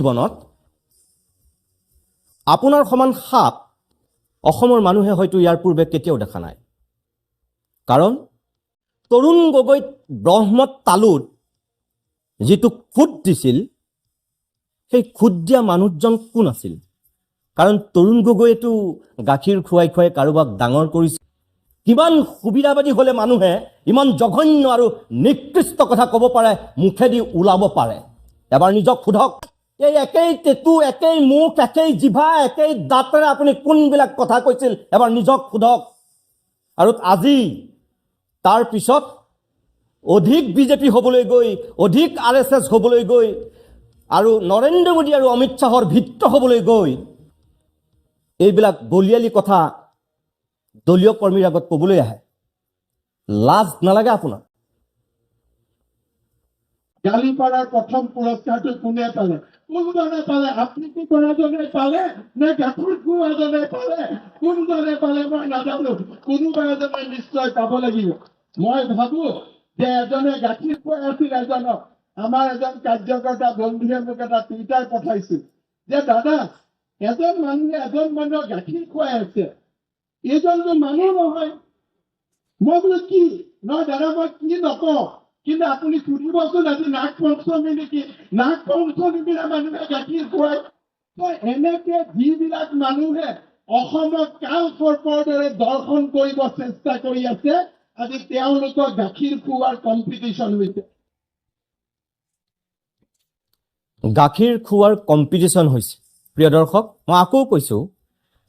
জীৱনত আপোনাৰ সমান সাপ অসমৰ মানুহে হয়তো ইয়াৰ পূৰ্বে কেতিয়াও দেখা নাই। কাৰণ তৰুণ গগৈত ব্ৰহ্মত তালুত যিটো খুদ দিছিল সেই খুদ দিয়া মানুহজন কোন আছিল? কাৰণ তৰুণ গগৈয়েতো গাখীৰ খুৱাই খুৱাই কাৰোবাক ডাঙৰ কৰিছিল। কিমান সুবিধাবাদী হ'লে মানুহে ইমান জঘন্য আৰু নিকৃষ্ট কথা ক'ব পাৰে মুখেদি ওলাব পাৰে। এবাৰ নিজক সোধক এই একেই টেটু একেই মুখ, একেই জিভা, একেই দাঁতেৰে আপুনি কোনবিলাক কথা কৈছিল, এবাৰ নিজক সোধক। আৰু আজি তাৰ পিছত অধিক বিজেপি হ'বলৈ গৈ, অধিক আৰ এছ এছ হ'বলৈ গৈ, আৰু নৰেন্দ্ৰ মোদী আৰু অমিত শ্বাহৰ ভিত্ৰ হ'বলৈ গৈ, এইবিলাক বলিয়ালি কথা দলীয় কৰ্মীৰ আগত ক'বলৈ আহে। লাজ নালাগে আপোনাৰ? গালি পাৰাৰ প্ৰথম পুৰস্কাৰটো কোনে পালে? কোনজনে পালে আবৃত্তি কৰাজনে পালে নে গাখীৰ খোৱাজনে পালে? কোনজনে পালে মই নাজানো। কোনোবা এজনে নিশ্চয় পাব লাগিব। মই ভাবো যে এজনে গাখীৰ খুৱাই আছিল এজনক। আমাৰ এজন কাৰ্যকৰ্তা বন্ধুৱে মোক এটা টুইটাৰ পঠাইছিল যে দাদা এজন মানুহে এজন মানুহক গাখীৰ খুৱাই আছে। এইজনটো মানুহ নহয়। মই বোলো কি? নহয় দাদা মই কি নকওঁ? কিন্তু আপুনি সুধিবচোন আজি নাগ পঞ্চমী নেকি নাগ পঞ্চমীৰ মানুহে গাখীৰ খুৱাই তো এনেকে যিবিলাক মানুহে অসমক কাল সৰ্পৰ দৰে দৰ্শন কৰিব চেষ্টা কৰি আছে আজি তেওঁলোকক গাখীৰ খুওৱাৰ কম্পিটিশ্যন হৈছে গাখীৰ খোৱাৰ কম্পিটিশ্যন হৈছে প্ৰিয় দৰ্শক মই আকৌ কৈছোঁ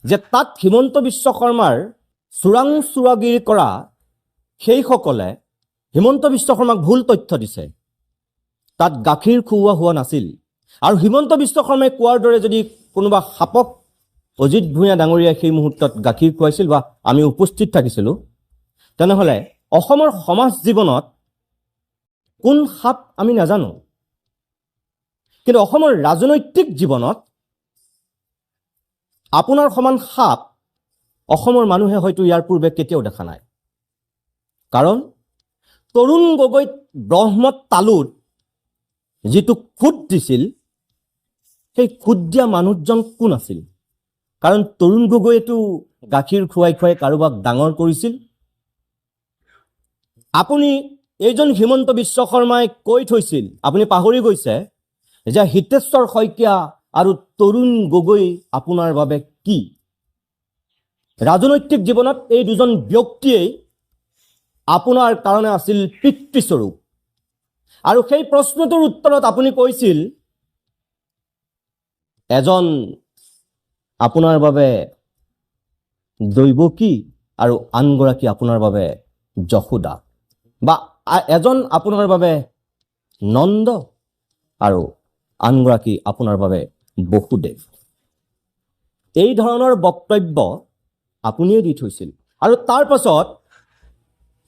যে তাত হিমন্ত বিশ্ব শৰ্মাৰ চোৰাং চোৰাগিৰি কৰা সেইসকলে হিমন্ত বিশ্ব শৰ্মাক ভুল তথ্য দিছে। তাত গাখীৰ খুওৱা হোৱা নাছিল। আৰু হিমন্ত বিশ্ব শৰ্মাই কোৱাৰ দৰে যদি কোনোবা সাপক অজিত ভূঞা ডাঙৰীয়াই সেই মুহূৰ্তত গাখীৰ খুৱাইছিল বা আমি উপস্থিত থাকিছিলোঁ তেনেহ'লে অসমৰ সমাজ জীৱনত কোন সাপ আমি নাজানো? কিন্তু অসমৰ ৰাজনৈতিক জীৱনত আপোনাৰ সমান সাপ অসমৰ মানুহে হয়তো ইয়াৰ পূৰ্বে কেতিয়াও দেখা নাই। কাৰণ তৰুণ গগৈত ব্ৰহ্মত তালুত যিটো খুদ দিছিল সেই খুদ দিয়া মানুহজন কোন আছিল? কাৰণ তৰুণ গগৈয়েতো গাখীৰ খুৱাই খুৱাই কাৰোবাক ডাঙৰ কৰিছিল। আপুনি এইজন হিমন্ত বিশ্ব শৰ্মাই কৈ থৈছিল আপুনি পাহৰি গৈছে যে হিতেশ্বৰ শইকীয়া আৰু তৰুণ গগৈ আপোনাৰ বাবে কি? ৰাজনৈতিক জীৱনত এই দুজন ব্যক্তিয়েই আপোনাৰ কাৰণে আছিল পিতৃস্বৰূপ আৰু সেই প্ৰশ্নটোৰ উত্তৰত আপুনি কৈছিল এজন আপোনাৰ বাবে দৈৱকী আৰু আনগৰাকী আপোনাৰ বাবে যশোদা বা এজন আপোনাৰ বাবে নন্দ আৰু আনগৰাকী আপোনাৰ বাবে বসুদেৱ। এই ধৰণৰ বক্তব্য আপুনিয়ে দি থৈছিল। আৰু তাৰ পাছত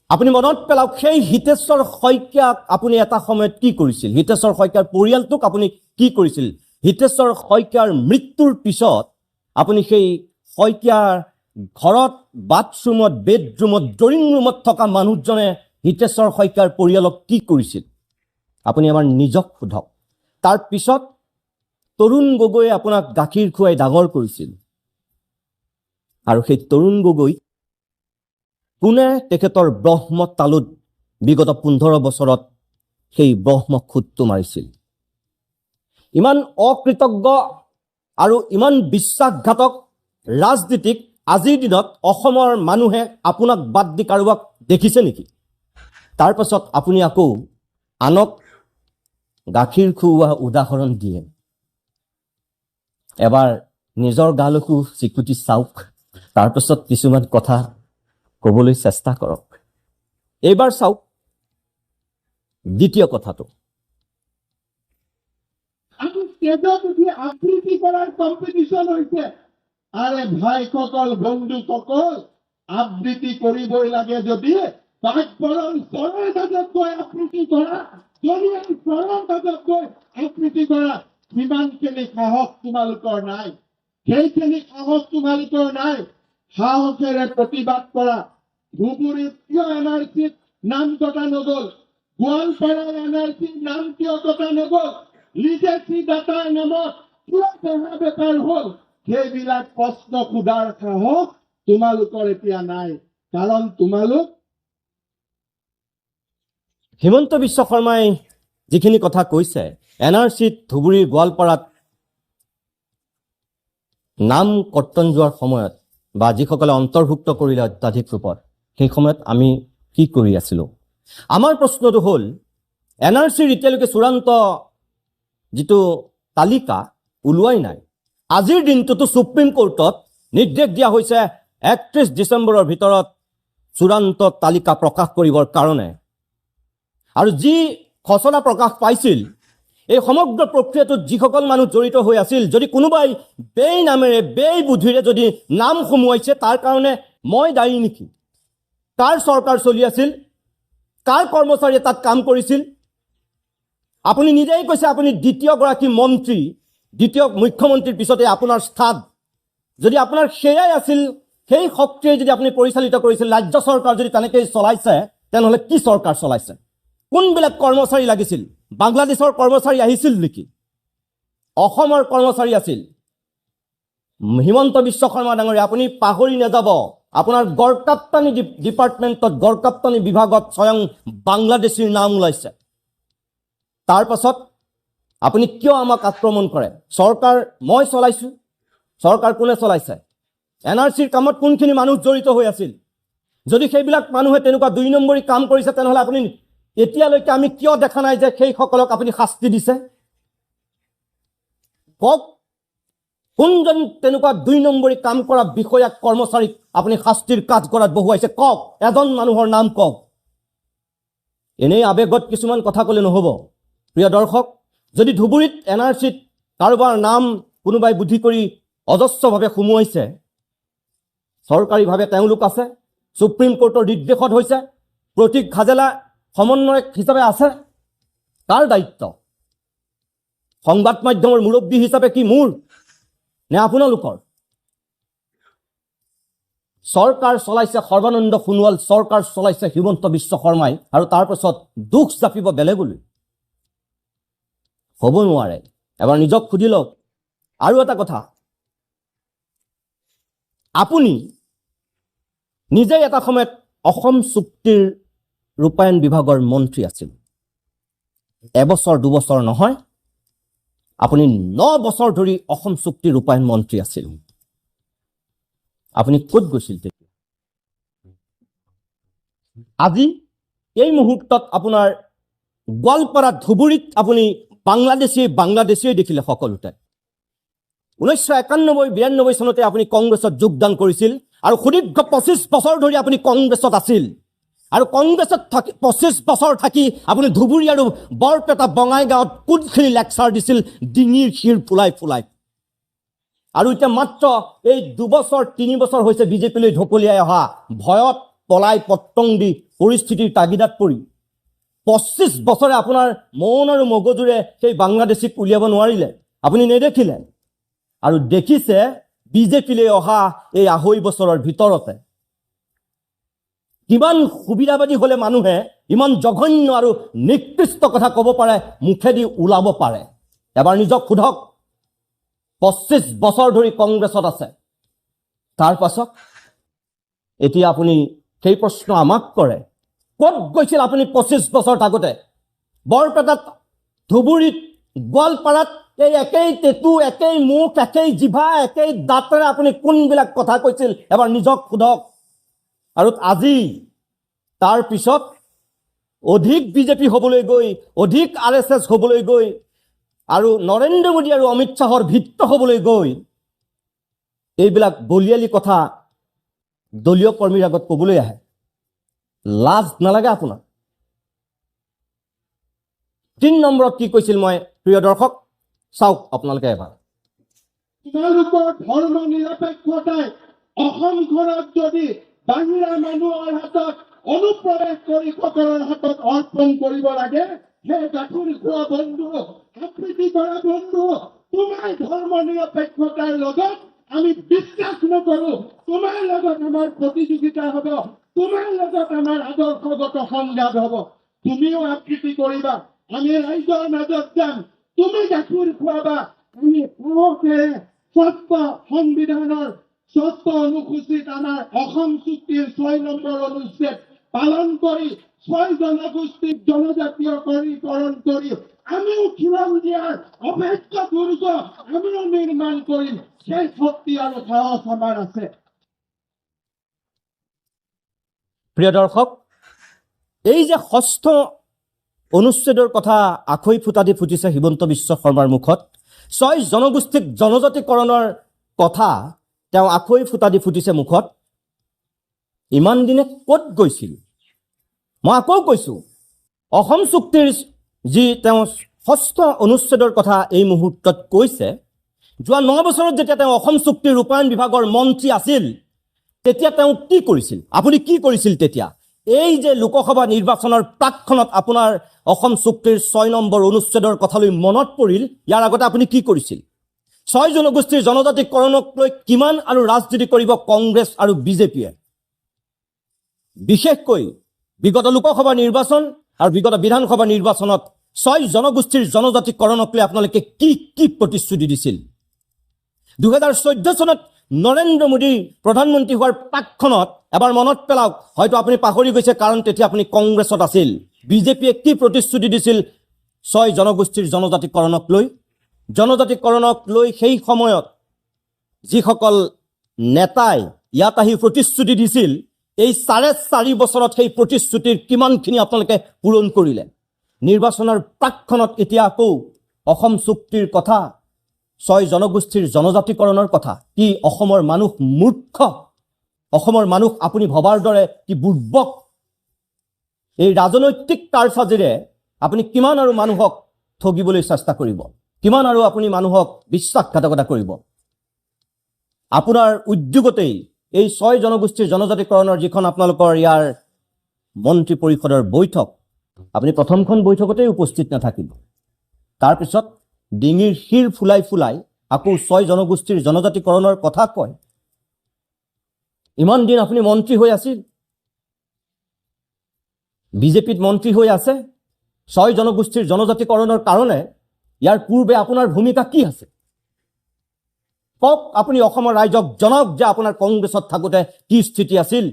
আপুনি মনত পেলাওক সেই হিতেশ্বৰ শইকীয়াক আপুনি এটা সময়ত কি কৰিছিল? হিতেশ্বৰ শইকীয়াৰ পৰিয়ালটোক আপুনি কি কৰিছিল? হিতেশ্বৰ শইকীয়াৰ মৃত্যুৰ পিছত আপুনি সেই শইকীয়াৰ ঘৰত বাথৰুমত বেডৰুমত ড্ৰয়িং ৰুমত থকা মানুহজনে হিতেশ্বৰ শইকীয়াৰ পৰিয়ালক কি কৰিছিল? আপুনি আমাৰ নিজক সোধক। তাৰ পিছত তৰুণ গগৈয়ে আপোনাক গাখীৰ খুৱাই ডাঙৰ কৰিছিল। আৰু সেই তৰুণ গগৈ কোনে তেখেতৰ ব্ৰহ্ম তালুত বিগত পোন্ধৰ বছৰত সেই ব্ৰহ্ম খুদটো মাৰিছিল? ইমান অকৃতজ্ঞ আৰু ইমান বিশ্বাসঘাতক ৰাজনীতিক আজিৰ দিনত অসমৰ মানুহে আপোনাক বাদ দি কাৰোবাক দেখিছে নেকি? তাৰ পাছত আপুনি আকৌ আনক গাখীৰ খুওৱা উদাহৰণ দিয়ে। এবাৰ নিজৰ গালৈকো চিকুটি চাওক। তাৰপাছত কিছুমান কথা ক'বলৈ চেষ্টা কৰক। এইবাৰ চাওক দ্বিতীয় কথাটো। আৰে ভাইসকল বন্ধুসকল আবৃত্তি কৰিবই লাগে যদি, তাক বৰং গৈ কৰা দলীয় চৰৰ মাজত গৈ আবৃত্তি কৰা, সিমানখিনি সাহস তোমালোকৰ নাই। সেইখিনি সাহস তোমালোকৰ নাই। সাহসেৰে প্ৰতিবাদ কৰা ধুবুৰীত কিয় এন আৰ চিত নাম কটা নগ'ল গোৱালপাৰাৰ এন আৰ চিৰ নাম কিয় কটা নগ'ল লিগেচি ডাটাৰ নামত কিয় বেপাৰ হ'ল সেইবিলাক প্ৰশ্ন সোধাৰ সাহস তোমালোকৰ এতিয়া নাই। কাৰণ তোমালোক হিমন্ত বিশ্ব শৰ্মাই যিখিনি কথা কৈছে এন আৰ চিত ধুবুৰীৰ গোৱালপাৰাত নাম কৰ্তন যোৱাৰ সময়ত বা যিসকলে অন্তৰ্ভুক্ত কৰিলে অত্যাধিক ৰূপত সেই সময়ত আমি কি কৰি আছিলোঁ? আমাৰ প্ৰশ্নটো হ'ল এন আৰ চিৰ এতিয়ালৈকে চূড়ান্ত যিটো তালিকা ওলোৱাই নাই আজিৰ দিনটোতো ছুপ্ৰিম কোৰ্টত নিৰ্দেশ দিয়া হৈছে একত্ৰিছ ডিচেম্বৰৰ ভিতৰত চূড়ান্ত তালিকা প্ৰকাশ কৰিবৰ কাৰণে। আৰু যি খচৰা প্ৰকাশ পাইছিল এই সমগ্ৰ প্ৰক্ৰিয়াটোত যিসকল মানুহ জড়িত হৈ আছিল যদি কোনোবাই বেই নামেৰে বেই বুদ্ধিৰে যদি নাম সুমুৱাইছে তাৰ কাৰণে মই দায়ী নেকি? কাৰ চৰকাৰ চলি আছিল কাৰ কৰ্মচাৰীয়ে তাত কাম কৰিছিল। আপুনি নিজেই কৈছে আপুনি দ্বিতীয়গৰাকী মন্ত্ৰী দ্বিতীয় মুখ্যমন্ত্ৰীৰ পিছতে আপোনাৰ স্থান। যদি আপোনাৰ সেয়াই আছিল সেই শক্তিয়ে যদি আপুনি পৰিচালিত কৰিছিল ৰাজ্য চৰকাৰ যদি তেনেকৈ চলাইছে তেনেহ'লে কি চৰকাৰ চলাইছে? কোনবিলাক কৰ্মচাৰী লাগিছিল? বাংলাদেশৰ কৰ্মচাৰী আহিছিল নেকি? অসমৰ কৰ্মচাৰী আছিল। হিমন্ত বিশ্ব শৰ্মা ডাঙৰীয়া আপুনি পাহৰি নাযাব। আপোনাৰ গড়কাপ্তানি ডিপাৰ্টমেণ্টত গড়কাপ্তানি বিভাগত স্বয়ং বাংলাদেশীৰ নাম ওলাইছে। তাৰ পাছত আপুনি কিয় আমাক আক্ৰমণ কৰে? চৰকাৰ মই চলাইছোঁ। চৰকাৰ কোনে চলাইছে? এন আৰ চিৰ কামত কোনখিনি মানুহ জড়িত হৈ আছিল? যদি সেইবিলাক মানুহে তেনেকুৱা দুই নম্বৰী কাম কৰিছে তেনেহ'লে আপুনি এতিয়ালৈকে আমি কিয় দেখা নাই যে সেইসকলক আপুনি শাস্তি দিছে? কওক কোনজন তেনেকুৱা দুই নম্বৰী কাম কৰা বিষয়াক কৰ্মচাৰীক আপুনি শাস্তিৰ কাঠগড়াত বহুৱাইছে? কওক এজন মানুহৰ নাম কওক। এনেই আৱেগত কিছুমান কথা ক'লে নহ'ব। প্ৰিয় দৰ্শক যদি ধুবুৰীত এন আৰ চিত কাৰোবাৰ নাম কোনোবাই বুদ্ধি কৰি অজস্ৰভাৱে সুমুৱাইছে চৰকাৰীভাৱে তেওঁলোক আছে ছুপ্ৰিম কোৰ্টৰ নিৰ্দেশত হৈছে প্ৰতীক হাজেলা সমন্বয়ক হিচাপে আছে? কাৰ দায়িত্ব? সংবাদ মাধ্যমৰ মুৰব্বী হিচাপে কি মোৰ? নে আপোনালোকৰ? চৰকাৰ চলাইছে সৰ্বানন্দ সোণোৱাল চৰকাৰ চলাইছে হিমন্ত বিশ্ব শৰ্মাই আৰু তাৰ পাছত দুখ জাপিব বেলেগলৈ। হ'ব নোৱাৰে। এবাৰ নিজক সুধি লওক। আৰু এটা কথা। আপুনি নিজেই এটা সময়ত অসম চুক্তিৰ ৰূপায়ণ বিভাগৰ মন্ত্ৰী আছিল। এবছৰ দুবছৰ নহয় আপুনি ন বছৰ ধৰি অসম চুক্তি ৰূপায়ণ মন্ত্ৰী আছিল। আপুনি ক'ত গৈছিল তেতিয়া? আজি এই মুহূৰ্তত আপোনাৰ গোৱালপাৰা ধুবুৰীত আপুনি বাংলাদেশী বাংলাদেশীয়ে দেখিলে সকলোতে। ঊনৈছশ একান্নব্বৈ বিৰান্নব্বৈ চনতে আপুনি কংগ্ৰেছত যোগদান কৰিছিল আৰু সুদীৰ্ঘ পঁচিছ বছৰ ধৰি আপুনি কংগ্ৰেছত আছিল। আৰু কংগ্ৰেছত থাকি পঁচিছ বছৰ থাকি আপুনি ধুবুৰী আৰু বৰপেটা বঙাইগাঁৱত কোনখিনি লেকচাৰ দিছিল ডিঙিৰ শিৰ ফুলাই ফুলাই। আৰু এতিয়া মাত্ৰ এই দুবছৰ তিনি বছৰ হৈছে বিজেপিলৈ ঢকলিয়াই অহা ভয়ত পলাই পত্ৰং দি পৰিস্থিতিৰ তাগিদাত পৰি। পঁচিছ বছৰে আপোনাৰ মন আৰু মগজুৰে সেই বাংলাদেশীক উলিয়াব নোৱাৰিলে আপুনি নেদেখিলে। আৰু দেখিছে বিজেপিলৈ অহা এই আঢ়ৈ বছৰৰ ভিতৰতে। কিমান সুবিধাবাদী হ'লে মানুহে ইমান জঘন্য আৰু নিকৃষ্ট কথা ক'ব পাৰে মুখেদি ওলাব পাৰে। এবাৰ নিজক সোধক পঁচিছ বছৰ ধৰি কংগ্ৰেছত আছে। তাৰ পাছত এতিয়া আপুনি সেই প্ৰশ্ন আমাক কৰে। ক'ত গৈছিল আপুনি পঁচিছ বছৰ থাকোঁতে? বৰপেটাত ধুবুৰীত গোৱালপাৰাত এই একেই টেটু একেই মুখ একেই জিভা একেই দাঁতেৰে আপুনি কোনবিলাক কথা কৈছিল? এবাৰ নিজক সোধক। আৰু আজি তাৰ পিছত অধিক বিজেপি হ'বলৈ গৈ অধিক আৰ এছ এছ হ'বলৈ গৈ আৰু নৰেন্দ্ৰ মোদী আৰু অমিত শ্বাহৰ ভিত্ত হ'বলৈ গৈ এইবিলাক বলিয়ালি কথা দলীয় কৰ্মীৰ আগত ক'বলৈ আহে। লাজ নালাগে আপোনাৰ। তিনি নম্বৰত কি কৈছিল মই প্ৰিয় দৰ্শক চাওক আপোনালোকে এবাৰ। তোমালোকৰ ধৰ্ম নিৰপেক্ষতাই অসমখনত যদি বাহিৰা মানুহৰ হাতত অনুপ্ৰৱেশ কৰি সকলৰ হাতত অৰ্পণ কৰিব লাগে। সেই গাখীৰ খোৱা বন্ধু আবৃত্তি কৰা বন্ধু তোমাৰ ধৰ্ম নিৰপেক্ষতাৰ লগত আমি বিশ্বাস নকৰো তোমাৰ লগত আমাৰ প্ৰতিযোগিতা হ'ব তোমাৰ লগত আমাৰ আদৰ্শগত সংঘাত হ'ব। তুমিও আবৃত্তি কৰিবা আমি ৰাইজৰ মাজত যাম। তুমি গাখীৰ খুৱাবা, আমি সহকে সত্য সংবিধানৰ সত্য অনুসূচিত আমাৰ অসম চুক্তিৰ ছয় নম্বৰ অনুচ্ছেদ পালন কৰি ছয় জনগোষ্ঠীক জনজাতীয়কৰণ কৰি আমিও দিয়াৰ অপেক্ষ দুৰ্গ আমিও নিৰ্মাণ কৰিম সেই শক্তি আৰু সাহস আমাৰ আছে। প্ৰিয় দৰ্শক এই যে ষষ্ঠ অনুচ্ছেদৰ কথা আখৈ ফুটা দি ফুটিছে হিমন্ত বিশ্ব শৰ্মাৰ মুখত ছয় জনগোষ্ঠীক জনজাতিকৰণৰ কথা তেওঁ আখৈ ফুটা দি ফুটিছে মুখত। ইমান দিনে ক'ত গৈছিল? মই আকৌ কৈছোঁ অসম চুক্তিৰ যি তেওঁ ষষ্ঠ অনুচ্ছেদৰ কথা এই মুহূৰ্তত কৈছে যোৱা ন বছৰত যেতিয়া তেওঁ অসম চুক্তিৰ ৰূপায়ণ বিভাগৰ মন্ত্ৰী আছিল তেতিয়া তেওঁ কি কৰিছিল? আপুনি কি কৰিছিল তেতিয়া? এই যে লোকসভা নিৰ্বাচনৰ প্ৰাকখনত আপোনাৰ অসম চুক্তিৰ ছয় নম্বৰ অনুচ্ছেদৰ কথালৈ মনত পৰিল ইয়াৰ আগতে আপুনি কি কৰিছিল? ছয় জনগোষ্ঠীৰ জনজাতিকৰণক লৈ কিমান আৰু ৰাজনীতি কৰিব কংগ্ৰেছ আৰু বিজেপিয়ে? বিশেষকৈ বিগত লোকসভা নিৰ্বাচন আৰু বিগত বিধানসভা নিৰ্বাচনত ছয় জনগোষ্ঠীৰ জনজাতিকৰণক লৈ আপোনালোকে কি কি প্ৰতিশ্ৰুতি দিছিল? দুহেজাৰ চৈধ্য চনত নৰেন্দ্ৰ মোদী প্ৰধানমন্ত্ৰী হোৱাৰ প্ৰাকখনত এবাৰ মনত পেলাওক হয়তো আপুনি পাহৰি গৈছে কাৰণ তেতিয়া আপুনি কংগ্ৰেছত আছিল। বিজেপিয়ে কি প্ৰতিশ্ৰুতি দিছিল ছয় জনগোষ্ঠীৰ জনজাতিকৰণক লৈ? জনজাতিকৰণক লৈ সেই সময়ত যিসকল নেতাই ইয়াত আহি প্ৰতিশ্ৰুতি দিছিল এই চাৰে চাৰি বছৰত সেই প্ৰতিশ্ৰুতিৰ কিমানখিনি আপোনালোকে পূৰণ কৰিলে? নিৰ্বাচনৰ প্ৰাকখনত এতিয়া আকৌ অসম চুক্তিৰ কথা ছয় জনগোষ্ঠীৰ জনজাতিকৰণৰ কথা কি অসমৰ মানুহ মূৰ্খ? অসমৰ মানুহ আপুনি ভবাৰ দৰে কি বুৰ্বক? এই ৰাজনৈতিক কাৰফাজেৰে আপুনি কিমান আৰু মানুহক ঠগিবলৈ চেষ্টা কৰিব? কিমান আৰু আপুনি মানুহক বিশ্বাসঘাতকতা কৰিব? আপোনাৰ উদ্যোগতেই এই ছয় জনগোষ্ঠীৰ জনজাতিকৰণৰ যিখন আপোনালোকৰ ইয়াৰ মন্ত্ৰী পৰিষদৰ বৈঠক আপুনি প্ৰথমখন বৈঠকতেই উপস্থিত নাথাকিব। তাৰপিছত ডিঙিৰ শিৰ ফুলাই ফুলাই আকৌ ছয় জনগোষ্ঠীৰ জনজাতিকৰণৰ কথা কয়। ইমান দিন আপুনি মন্ত্ৰী হৈ আছিল। বিজেপিত মন্ত্ৰী হৈ আছে। ছয় জনগোষ্ঠীৰ জনজাতিকৰণৰ কাৰণে ইয়াৰ পূৰ্বে আপোনাৰ ভূমিকা কি আছে কওক আপুনি অসমৰ ৰাইজক জনাওক যে আপোনাৰ কংগ্ৰেছত থাকোঁতে কি স্থিতি আছিল।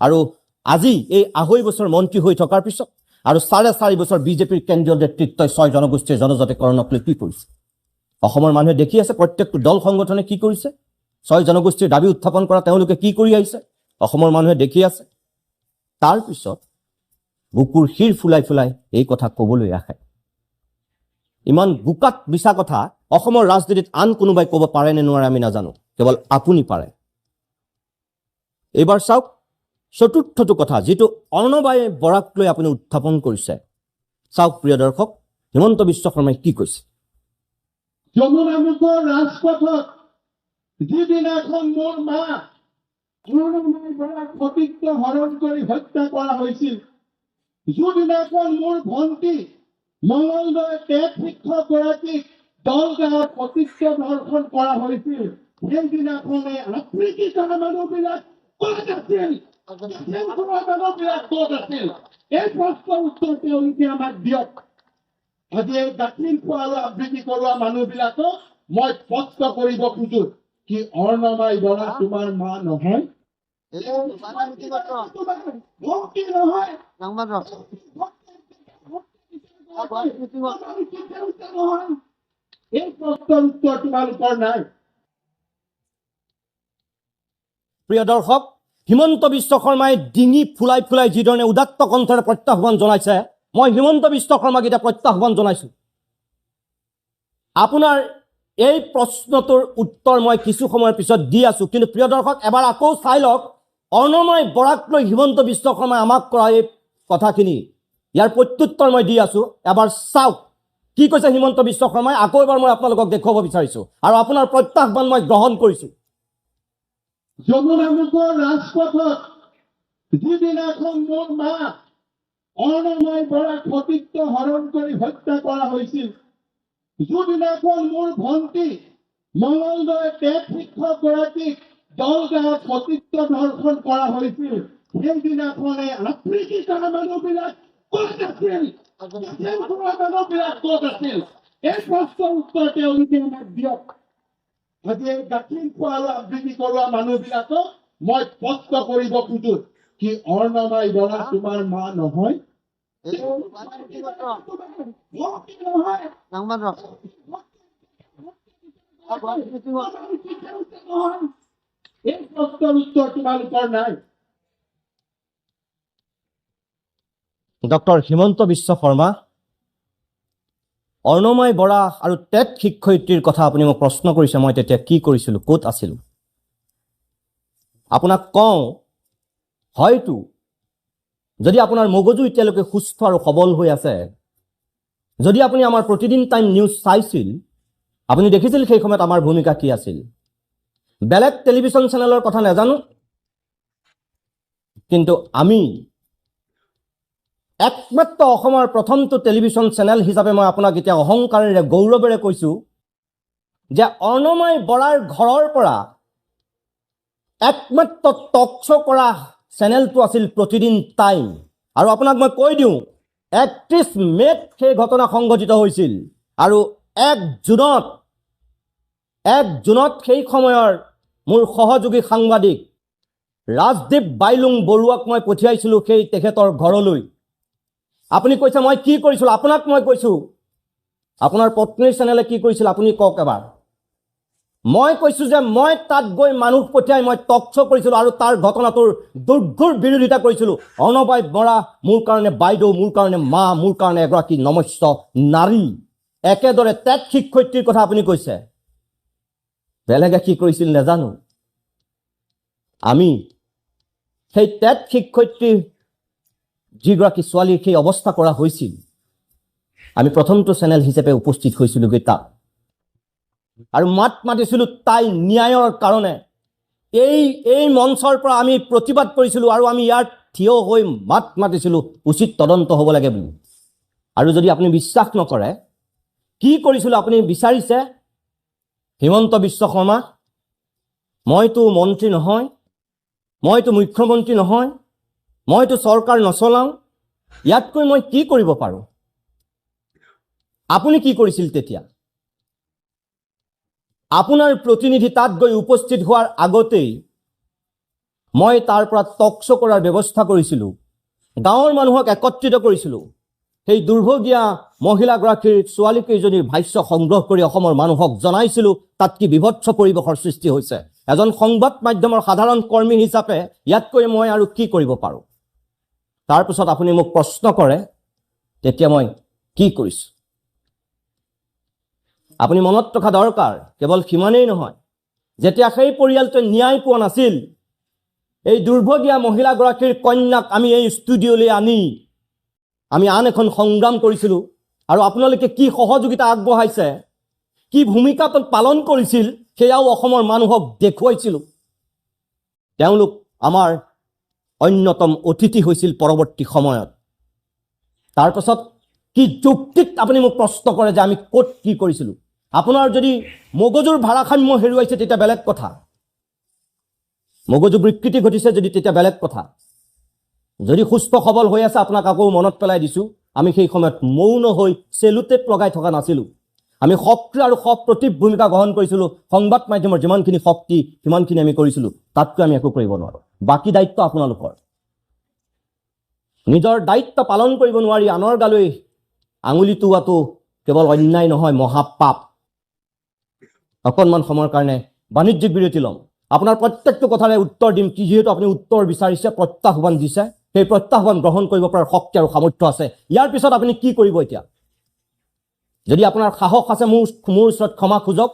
আৰু আজি এই আঢ়ৈ বছৰ মন্ত্ৰী হৈ থকাৰ পিছত আৰু চাৰে চাৰি বছৰ বিজেপিৰ কেন্দ্ৰীয় নেতৃত্বই ছয় জনগোষ্ঠীৰ জনজাতিকৰণক লৈ কি কৰিছে? অসমৰ মানুহে দেখি আছে প্ৰত্যেকটো দল সংগঠনে কি কৰিছে? ছয় জনগোষ্ঠীৰ দাবী উত্থাপন কৰা তেওঁলোকে কি কৰি আহিছে? অসমৰ মানুহে দেখি আছে। তাৰপিছত বুকুৰ শিৰ ফুলাই ফুলাই এই কথা ক'বলৈ আহে। ইমান বোকাত মিছা কথা, অসমৰ ৰাজনীতিত আন কোনোবাই ক'ব পাৰে নে নোৱাৰে আমি নাজানো, কেৱল আপুনি পাৰে। এইবাৰ চাওক, চতুৰ্থটো কথা, যিটো অৰ্ণবাই বৰাক লৈ আপুনি উত্থাপন কৰিছে। চাওক, প্ৰিয় দৰ্শক, হিমন্ত বিশ্ব শৰ্মাই কি কৈছে। হত্যা কৰা হৈছিল, যিদিনাখন মোৰ ভণ্টি মঙলদৈ টেট শিক্ষক গৰাকীক দলগাঁৱত সতীত্ব ধৰ্ষণ কৰা হৈছিল সেইদিনাখনে মানুহবিলাক ক'ত আছিল মানুহবিলাক ক'ত আছিল এই প্ৰশ্নৰ উত্তৰ তেওঁলোকে আমাক দিয়ক। আজি এই গাখীৰ খোৱা আৰু আবৃত্তি কৰোৱা মানুহবিলাকক মই স্পষ্ট কৰিব খোজো কি অৰ্ণমাই বৰা তোমাৰ মা নহয়? ভক্তি নহয়? প্ৰিয় দৰ্শক হিমন্ত বিশ্ব শৰ্মাই ডিঙি ফুলাই ফুলাই যিধৰণে উদাত্ত কণ্ঠৰে প্ৰত্যাহ্বান জনাইছে মই হিমন্ত বিশ্ব শৰ্মাক এতিয়া প্ৰত্যাহ্বান জনাইছো। আপোনাৰ এই প্ৰশ্নটোৰ উত্তৰ মই কিছু সময়ৰ পিছত দি আছো। কিন্তু প্ৰিয় দৰ্শক এবাৰ আকৌ চাই লওক অৰ্ণময় বৰাক লৈ হিমন্ত বিশ্ব শৰ্মাই আমাক কৰা এই কথাখিনি। ইয়াৰ প্ৰত্যুত্তৰ মই দি আছো। এবাৰ চাওক, কি কৈছে হিমন্ত বিশ্ব শৰ্মাই? আকৌ এবাৰ মই আপোনালোকক দেখুৱাব বিচাৰিছো। আৰু আপোনাৰ প্ৰত্যাহ্বান মই গ্ৰহণ কৰিছো। যমুনামুখৰ ৰাজপথত যিদিনাখন মোৰ মা অৰ্ণময় বৰাক সতীত্ব হৰণ কৰি হত্যা কৰা হৈছিল, যিদিনাখন মোৰ ভণ্টি মঙলদৈ টেট সতীত্ব ধৰ্ষণ কৰা হৈছিল, সেইদিনাখনে আফ্ৰিকিকাৰ মানুহবিলাক ক'ত আছিল দেশখনৰ মানুহবিলাক ক'ত আছিল এই প্ৰশ্নৰ উত্তৰ তেওঁলোকে আমাক দিয়ক আজি এই গাখীৰ খোৱা আৰু আবৃত্তি কৰোৱা মানুহবিলাকক মই স্পষ্ট কৰিব খোজো কি অৰ্ণমাই বৰা তোমাৰ মা নহয় নহয় এই প্ৰশ্নৰ উত্তৰ তোমালোকৰ নাই। ডক্টৰ হিমন্ত বিশ্ব শৰ্মা। অৰ্ণময় বৰা আৰু টেট শিক্ষয়িত্ৰীৰ কথা আপুনি মোক প্ৰশ্ন কৰিছে মই তেতিয়া কি কৰিছিলোঁ ক'ত আছিলোঁ? আপোনাক কওঁ হয়তো যদি আপোনাৰ মগজু এতিয়ালৈকে সুস্থ আৰু সবল হৈ আছে যদি আপুনি আমাৰ প্ৰতিদিন টাইম নিউজ চাইছিল আপুনি দেখিছিল সেই সময়ত আমাৰ ভূমিকা কি আছিল? বেলেগ টেলিভিশ্যন চেনেলৰ কথা নাজানো কিন্তু আমি একমাত্ৰ অসমৰ প্ৰথমটো টেলিভিশ্যন চেনেল হিচাপে মই আপোনাক এতিয়া অহংকাৰেৰে গৌৰৱেৰে কৈছোঁ যে অৰ্ণময় বৰাৰ ঘৰৰ পৰা একমাত্ৰ টক শ্ব' কৰা চেনেলটো আছিল প্ৰতিদিন টাইম। আৰু আপোনাক মই কৈ দিওঁ একত্ৰিছ মে'ত সেই ঘটনা সংঘটিত হৈছিল। আৰু এক জুনত এক জুনত সেই সময়ৰ মোৰ সহযোগী সাংবাদিক ৰাজদীপ বাইলুং বৰুৱাক মই পঠিয়াইছিলোঁ সেই তেখেতৰ ঘৰলৈ। আপুনি কৈছে, মই কি কৰিছিলোঁ? আপোনাক মই কৈছোঁ, আপোনাৰ পত্নীৰ চেনেলে কি কৰিছিল? আপুনি কওক এবাৰ। মই কৈছোঁ যে মই তাত গৈ মানুহ পঠিয়াই মই টক শ্ব' কৰিছিলোঁ আৰু তাৰ ঘটনাটোৰ দুৰ্ঘুৰ বিৰোধিতা কৰিছিলোঁ। অৰ্ণবাই বৰা, মোৰ কাৰণে বাইদেউ, মোৰ কাৰণে মা, মোৰ কাৰণে এগৰাকী নমস্য নাৰী। একেদৰে টেট শিক্ষয়িত্ৰীৰ কথা আপুনি কৈছে। বেলেগে কি কৰিছিল নাজানো। আমি সেই টেট শিক্ষয়িত্ৰীৰ যিগৰাকী ছোৱালীৰ সেই অৱস্থা কৰা হৈছিল আমি প্ৰথমটো চেনেল হিচাপে উপস্থিত হৈছিলোগৈ তাত আৰু মাত মাতিছিলোঁ তাই ন্যায়ৰ কাৰণে। এই এই মঞ্চৰ পৰা আমি প্ৰতিবাদ কৰিছিলোঁ আৰু আমি ইয়াত থিয় হৈ মাত মাতিছিলোঁ উচিত তদন্ত হ'ব লাগে বুলি। আৰু যদি আপুনি বিশ্বাস নকৰে কি কৰিছিলোঁ আপুনি বিচাৰিছে? হিমন্ত বিশ্ব শৰ্মা মইতো মন্ত্ৰী নহয় মইতো মুখ্যমন্ত্ৰী নহয় মইতো চৰকাৰ নচলাওঁ ইয়াতকৈ মই কি কৰিব পাৰোঁ? আপুনি কি কৰিছিল তেতিয়া? আপোনাৰ প্ৰতিনিধি তাত গৈ উপস্থিত হোৱাৰ আগতেই মই তাৰ পৰা টক শ্ব' কৰাৰ ব্যৱস্থা কৰিছিলোঁ। গাঁৱৰ মানুহক একত্ৰিত কৰিছিলোঁ। সেই দুৰ্ভগীয়া মহিলাগৰাকীৰ ছোৱালীকেইজনীৰ ভাষ্য সংগ্ৰহ কৰি অসমৰ মানুহক জনাইছিলোঁ তাত কি বিভৎস পৰিৱেশৰ সৃষ্টি হৈছে। এজন সংবাদ মাধ্যমৰ সাধাৰণ কৰ্মী হিচাপে ইয়াতকৈ মই আৰু কি কৰিব পাৰোঁ? তাৰপিছত আপুনি মোক প্ৰশ্ন কৰে তেতিয়া মই কি কৰিছোঁ? আপুনি মনত ৰখা দৰকাৰ কেৱল সিমানেই নহয় যেতিয়া সেই পৰিয়ালটোৱে ন্যায় পোৱা নাছিল এই দুৰ্ভগীয়া মহিলাগৰাকীৰ কন্যাক আমি এই ষ্টুডিঅ'লৈ আনি আমি আন এখন সংগ্ৰাম কৰিছিলোঁ আৰু আপোনালোকে কি সহযোগিতা আগবঢ়াইছে কি ভূমিকা পালন কৰিছিল সেয়াও অসমৰ মানুহক দেখুৱাইছিলোঁ। তেওঁলোক আমাৰ অন্যতম অতিথি হৈছিল পৰৱৰ্তী সময়ত। তাৰপাছত কি যুক্তিত আপুনি মোক প্ৰশ্ন কৰে যে আমি ক'ত কি কৰিছিলোঁ? আপোনাৰ যদি মগজুৰ ভাৰাসাম্য হেৰুৱাইছে তেতিয়া বেলেগ কথা। মগজু বিকৃতি ঘটিছে যদি তেতিয়া বেলেগ কথা। যদি সুস্থ সবল হৈ আছে আপোনাক আকৌ মনত পেলাই দিছোঁ আমি সেই সময়ত মৌন হৈ চেলুটেপ লগাই থকা নাছিলোঁ। আমি সক্ৰিয় আৰু সপ্ৰতিভ ভূমিকা গ্ৰহণ কৰিছিলোঁ। সংবাদ মাধ্যমৰ যিমানখিনি শক্তি সিমানখিনি আমি কৰিছিলোঁ। তাতকৈ আমি একো কৰিব নোৱাৰোঁ। বাকী দায়িত্ব আপোনালোকৰ। নিজৰ দায়িত্ব পালন কৰিব নোৱাৰি আনৰ গালৈ আঙুলি টোৱাটো কেৱল অন্যায় নহয় মহাপাপ। অকণমান সময়ৰ কাৰণে বাণিজ্যিক বিৰতি ল'ম। আপোনাৰ প্ৰত্যেকটো কথাৰে উত্তৰ দিম কি যিহেতু আপুনি উত্তৰ বিচাৰিছে প্ৰত্যাহ্বান দিছে। সেই প্ৰত্যাহ্বান গ্ৰহণ কৰিব পৰাৰ শক্তি আৰু সামৰ্থ্য আছে। ইয়াৰ পিছত আপুনি কি কৰিব এতিয়া? যদি আপোনাৰ সাহস আছে মোৰ মোৰ ওচৰত ক্ষমা খোজক।